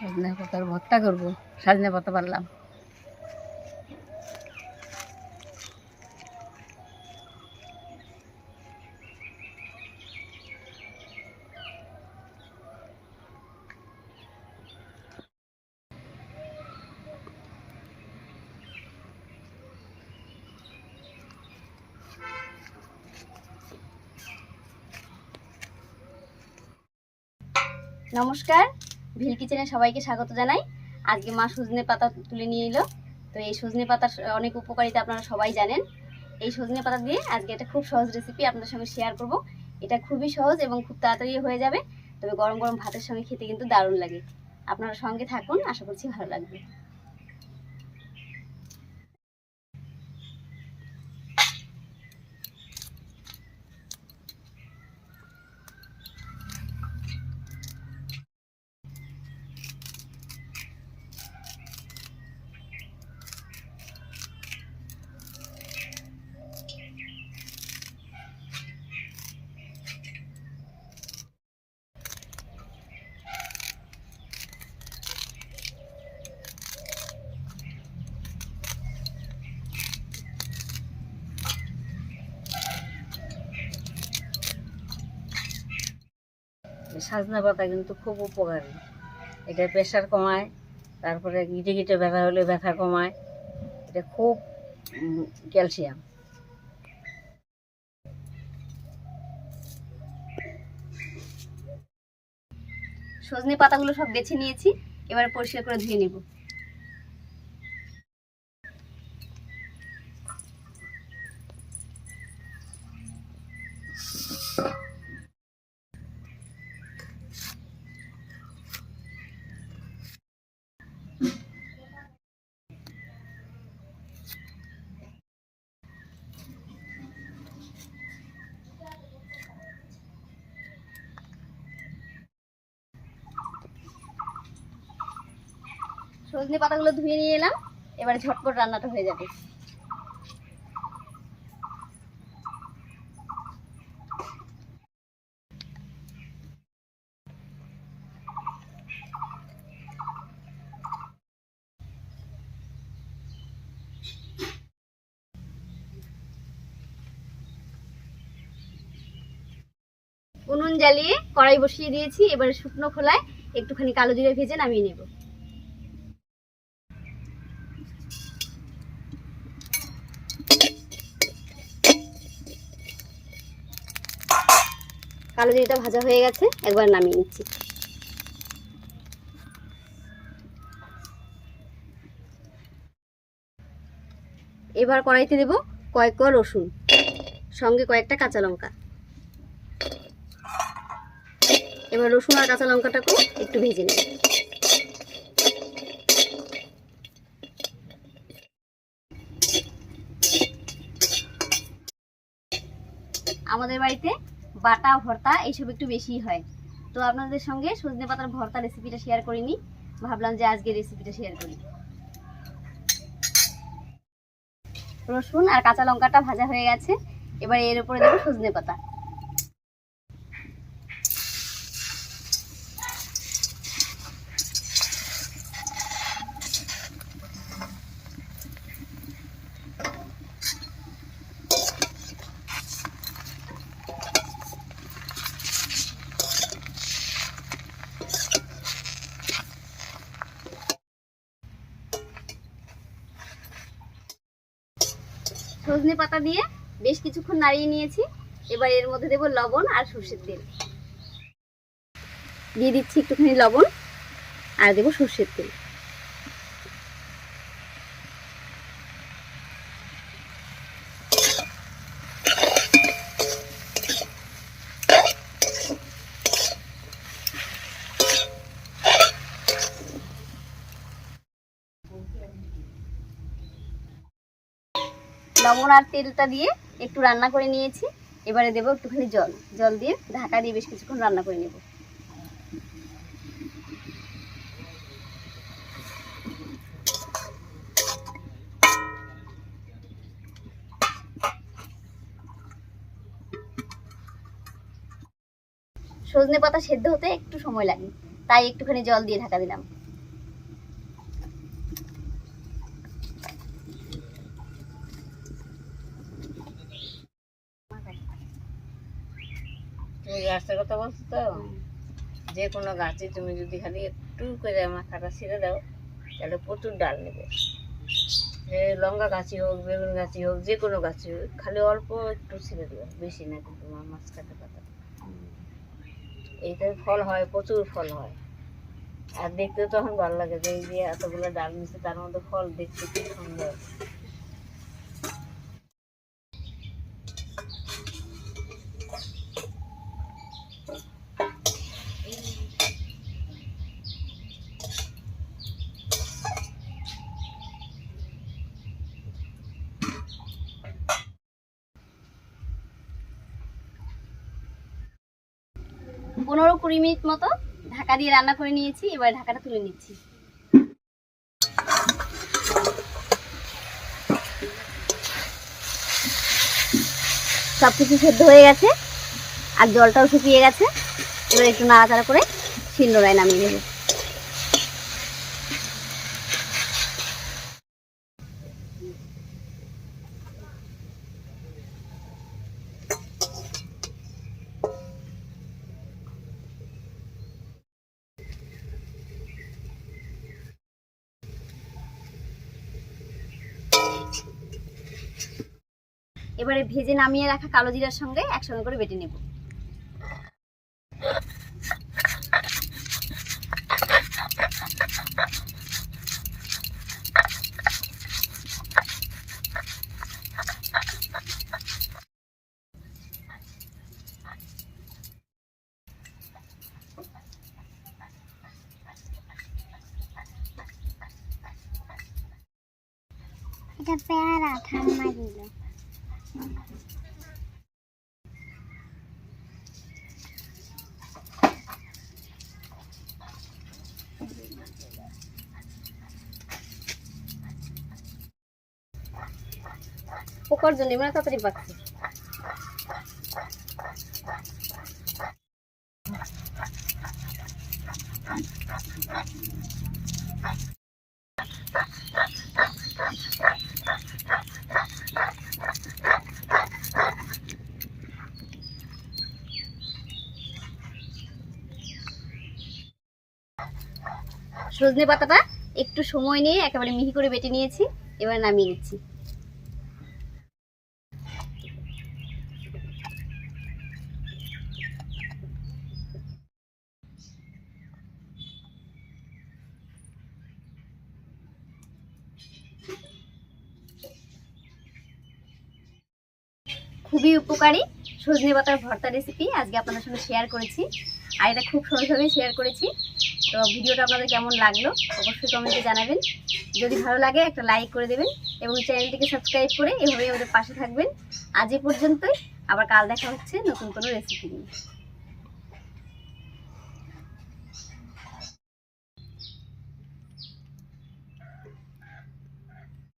সজনে পাতার ভর্তা করব। সজনে পাতা পারলাম নমস্কার। ভিল কিচেনে সবাইকে স্বাগত জানাই। আজকে মা সজনে পাতা তুলে নিয়ে এলো। তো এই সজনে পাতার অনেক উপকারিতা আপনারা সবাই জানেন। এই সজনে পাতা দিয়ে আজকে এটা খুব সহজ রেসিপি আপনাদের সঙ্গে শেয়ার করব। এটা খুবই সহজ এবং খুব তাড়াতাড়ি হয়ে যাবে। তবে গরম গরম ভাতের সঙ্গে খেতে কিন্তু দারুণ লাগে। আপনারা সঙ্গে থাকুন, আশা করছি ভালো লাগবে। সজনে পাতা কিন্তু খুব উপকারী। এটা প্রেশার কমায়, তারপরে গিটে গিটে ব্যথা হলে ব্যথা কমায়। এটা খুব ক্যালসিয়াম। সজনে পাতাগুলো সব বেছে নিয়েছি, এবারে পরিষ্কার করে ধুয়ে নেব। সজনে পাতাগুলো ধুয়ে নিয়ে এলাম, এবারে ঝটপট রান্নাটা হয়ে যাবে। উনুন জ্বালিয়ে কড়াই বসিয়ে দিয়েছি, এবারে শুকনো খোলায় একটুখানি কালো জিরে ভেজে নামিয়ে নেব। কালো জিরিটা ভাজা হয়ে গেছে, একবার নামিয়ে নিচ্ছি। এবার কড়াইতে দেব কয়েক কোয়া রসুন, সঙ্গে কয়েকটা কাঁচা লঙ্কা। এবার রসুন আর কাঁচা লঙ্কাটাকেও একটু ভেজে নেব। আমাদের বাড়িতে বাটা, ভর্তা, এইসব একটু বেশি হয়। তো আপনাদের সঙ্গে সজনে পাতার ভর্তা রেসিপিটা শেয়ার করিনি। ভাবলাম যে আজকে রেসিপিটা শেয়ার করি। রসুন আর কাঁচা লঙ্কাটা ভাজা হয়ে গেছে। এবার এর উপরে দেবো সজনে পাতা। সজনে পাতা দিয়ে বেশ কিছুক্ষণ নাড়িয়ে নিয়েছি। এবার এর মধ্যে দেবো লবণ আর সর্ষের তেল। দিয়ে দিচ্ছি একটুখানি লবণ, আর দেবো সর্ষের তেল। লবণ আর তেলটা দিয়ে একটু রান্না করে নিয়েছি। এবারে দেবো একটুখানি জল। জল দিয়ে ঢাকা দিয়ে বেশ কিছুক্ষণ রান্না করে নেব। সজনে পাতা সেদ্ধ হতে একটু সময় লাগে। তাই একটুখানি জল দিয়ে ঢাকা দিলাম। গাছটার কথা বলছো তো? যে কোনো গাছে তুমি যদি খালি একটু করে মাথাটা ছিঁড়ে দাও, তাহলে প্রচুর ডাল নেবে। লঙ্কা গাছই হোক, বেগুন গাছই হোক, যে কোনো গাছই হোক, খালি অল্প একটু ছিঁড়ে দেবে বেশি না কিন্তু মাছ কাটা পাতা। এইটার ফল হয়, প্রচুর ফল হয়। আর দেখতে তখন ভালো লাগে যে এই যে এতগুলো ডাল নিচে তার মধ্যে ফল দেখতে খুব সুন্দর। পনেরো কুড়ি মিনিট মতো ঢাকা দিয়ে রান্না করে নিয়েছি, এবার ঢাকাটা তুলে নিচ্ছি। সব কিছু সেদ্ধ হয়ে গেছে, আর জলটাও শুকিয়ে গেছে। এবার একটু নাড়াচাড়া করে শিলনোড়ায় নামিয়ে নেব। এবারে ভেজে নামিয়ে রাখা কালো জিরার সঙ্গে একসঙ্গে করে বেটে নেব। এটা পেয়ারা, ঠাম্মা দিল। পোকার জন্য মানে তাড়াতাড়ি পাচ্ছে সজনে পাতাটা একটু সময় নিয়ে একেবারে মিহি করে বেটে নিয়েছি, এবার নামিয়ে নিচ্ছি। খুবই উপকারী সজনে পাতার ভর্তা রেসিপি আজকে আপনাদের সঙ্গে শেয়ার করেছি। আর এটা খুব সহজভাবে শেয়ার করেছি। তো ভিডিওটা আপনাদের কেমন লাগল, অবশ্যই কমেন্টে জানাবেন। যদি ভালো লাগে, একটা লাইক করে দেবেন এবং চ্যানেলটিকে সাবস্ক্রাইব করে এভাবেই আমাদের পাশে থাকবেন। আজ পর্যন্তই, আবার কাল দেখা হচ্ছে নতুন কোনো রেসিপি নিয়ে।